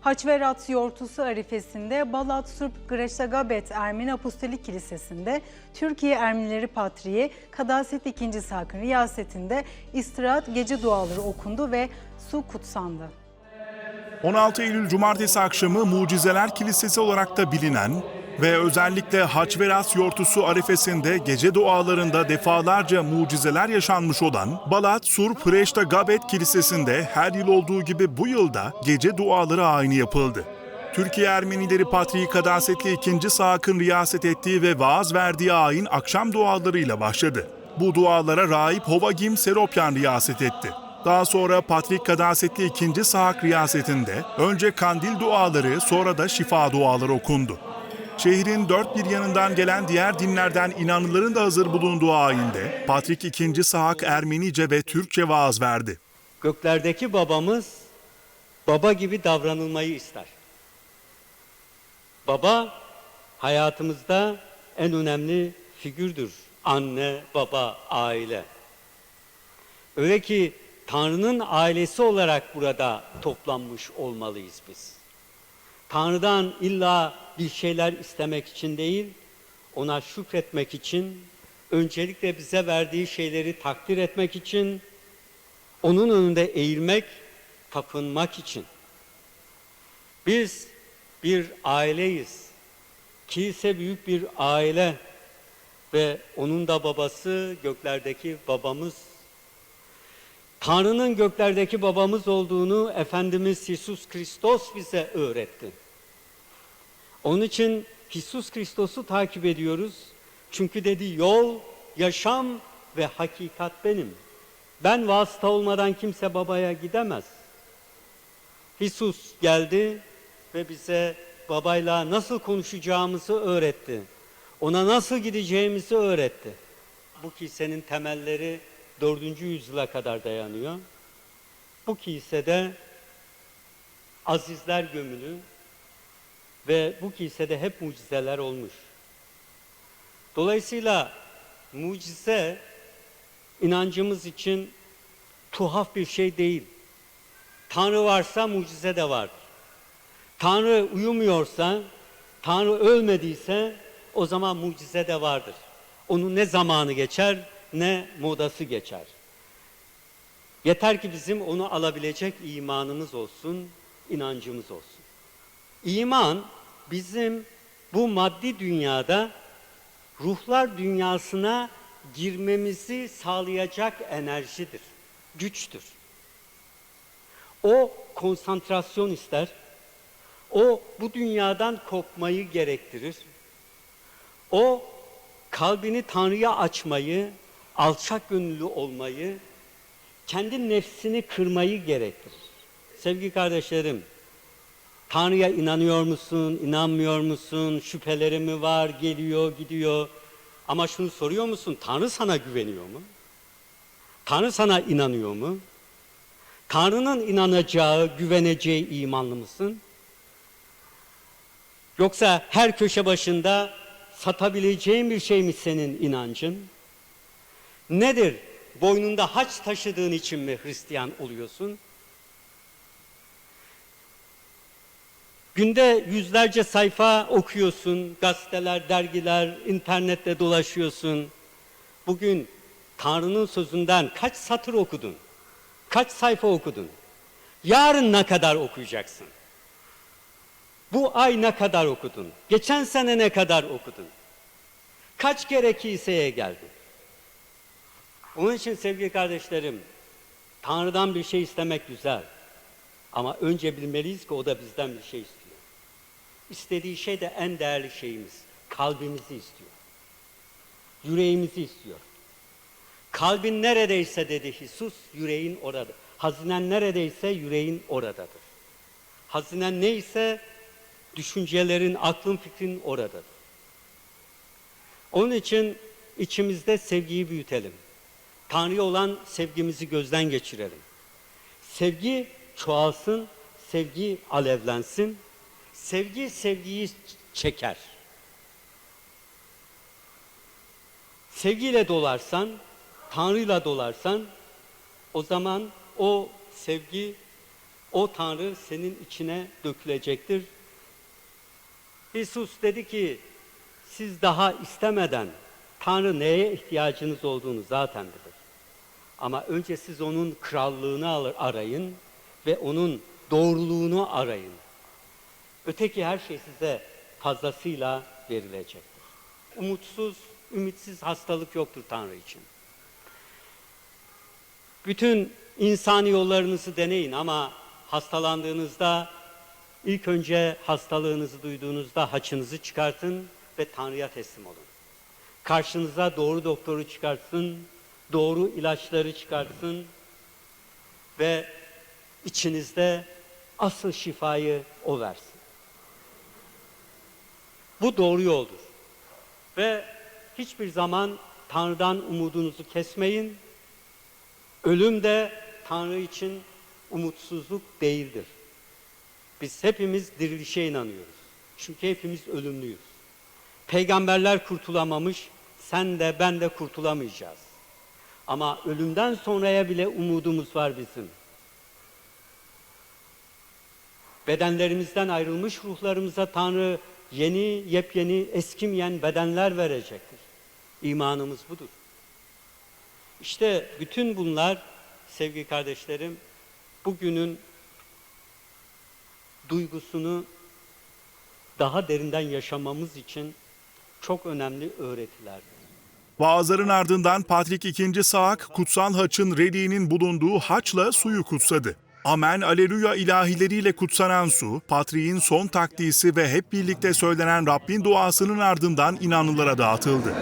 Haçverat Yortusu arifesinde Balat Surp Greşagabet Ermeni Apostolik Kilisesi'nde Türkiye Ermenileri Patriği Kadaset II. Sakın riyasetinde istirahat gece duaları okundu ve su kutsandı. 16 Eylül Cumartesi akşamı Mucizeler Kilisesi olarak da bilinen ve özellikle Haçveras Yortusu arifesinde gece dualarında defalarca mucizeler yaşanmış olan Balat Sur Preşta Gabet Kilisesi'nde her yıl olduğu gibi bu yılda gece duaları aynı yapıldı. Türkiye Ermenileri Patriği Kadasetli II. Saak'ın riyaset ettiği ve vaaz verdiği ayin akşam dualarıyla başladı. Bu dualara rahip Hovagim Seropyan riyaset etti. Daha sonra Patrik Kadasetli II. Saak riyasetinde önce kandil duaları sonra da şifa duaları okundu. Şehrin dört bir yanından gelen diğer dinlerden inanlıların da hazır bulunduğu ayinde Patrik II. Saak Ermenice ve Türkçe vaaz verdi. Göklerdeki babamız baba gibi davranılmayı ister. Baba hayatımızda en önemli figürdür. Anne, baba, aile. Öyle ki Tanrı'nın ailesi olarak burada toplanmış olmalıyız biz. Tanrı'dan illa bir şeyler istemek için değil, ona şükretmek için, öncelikle bize verdiği şeyleri takdir etmek için, onun önünde eğilmek, tapınmak için. Biz bir aileyiz. Kilise büyük bir aile ve onun da babası göklerdeki babamız. Tanrı'nın göklerdeki babamız olduğunu Efendimiz Jesus Kristos bize öğretti. Onun için Jesus Kristos'u takip ediyoruz. Çünkü dedi yol, yaşam ve hakikat benim. Ben vasıta olmadan kimse babaya gidemez. Jesus geldi ve bize babayla nasıl konuşacağımızı öğretti. Ona nasıl gideceğimizi öğretti. Bu kilisenin temelleri 4. yüzyıla kadar dayanıyor. Bu kilisede azizler gömülü ve bu kilisede hep mucizeler olmuş. Dolayısıyla mucize inancımız için tuhaf bir şey değil. Tanrı varsa mucize de var. Tanrı uyumuyorsa, Tanrı ölmediyse o zaman mucize de vardır. Onun ne zamanı geçer ne modası geçer. Yeter ki bizim onu alabilecek imanımız olsun, inancımız olsun. İman bizim bu maddi dünyada ruhlar dünyasına girmemizi sağlayacak enerjidir, güçtür. O konsantrasyon ister. O bu dünyadan kopmayı gerektirir. O kalbini Tanrı'ya açmayı, alçak gönüllü olmayı, kendi nefsini kırmayı gerektirir. Sevgili kardeşlerim, Tanrı'ya inanıyor musun, inanmıyor musun? Şüpheleri mi var, geliyor, gidiyor. Ama şunu soruyor musun? Tanrı sana güveniyor mu? Tanrı sana inanıyor mu? Tanrı'nın inanacağı, güveneceği imanlı mısın? Yoksa her köşe başında satabileceğin bir şey mi senin inancın? Nedir? Boynunda haç taşıdığın için mi Hristiyan oluyorsun? Günde yüzlerce sayfa okuyorsun, gazeteler, dergiler, internette dolaşıyorsun. Bugün Tanrı'nın sözünden kaç satır okudun? Kaç sayfa okudun? Yarın ne kadar okuyacaksın? Bu ay ne kadar okudun? Geçen sene ne kadar okudun? Kaç kere kiliseye geldin? Onun için sevgili kardeşlerim, Tanrı'dan bir şey istemek güzel. Ama önce bilmeliyiz ki o da bizden bir şey istiyor. İstediği şey de en değerli şeyimiz. Kalbimizi istiyor. Yüreğimizi istiyor. Kalbin neredeyse dedi Jesus, yüreğin orada. Hazinen neredeyse yüreğin oradadır. Hazinen neyse düşüncelerin, aklın, fikrin oradadır. Onun için içimizde sevgiyi büyütelim. Tanrı'ya olan sevgimizi gözden geçirelim. Sevgi çoğalsın, sevgi alevlensin. Sevgi sevgiyi çeker. Sevgiyle dolarsan, Tanrı'yla dolarsan o zaman o sevgi o Tanrı senin içine dökülecektir. İsus dedi ki siz daha istemeden Tanrı neye ihtiyacınız olduğunu zaten bilir. Ama önce siz onun krallığını arayın ve onun doğruluğunu arayın. Öteki her şey size fazlasıyla verilecektir. Umutsuz, ümitsiz hastalık yoktur Tanrı için. Bütün insani yollarınızı deneyin ama hastalandığınızda ilk önce hastalığınızı duyduğunuzda haçınızı çıkartın ve Tanrı'ya teslim olun. Karşınıza doğru doktoru çıkartsın, doğru ilaçları çıkartsın ve içinizde asıl şifayı O versin. Bu doğru yoldur. Ve hiçbir zaman Tanrı'dan umudunuzu kesmeyin. Ölüm de Tanrı için umutsuzluk değildir. Biz hepimiz dirilişe inanıyoruz. Çünkü hepimiz ölümlüyüz. Peygamberler kurtulamamış, sen de ben de kurtulamayacağız. Ama ölümden sonraya bile umudumuz var bizim. Bedenlerimizden ayrılmış ruhlarımıza Tanrı yeni, yepyeni, eskimeyen bedenler verecektir. İmanımız budur. İşte bütün bunlar sevgili kardeşlerim bugünün duygusunu daha derinden yaşamamız için çok önemli öğretilerdir. Vaazların ardından Patrik II. Saak, kutsal haçın reliğinin bulunduğu haçla suyu kutsadı. Amen, aleluya ilahileriyle kutsanan su, Patriğin son takdisi ve hep birlikte söylenen Rabbin duasının ardından inanlılara dağıtıldı.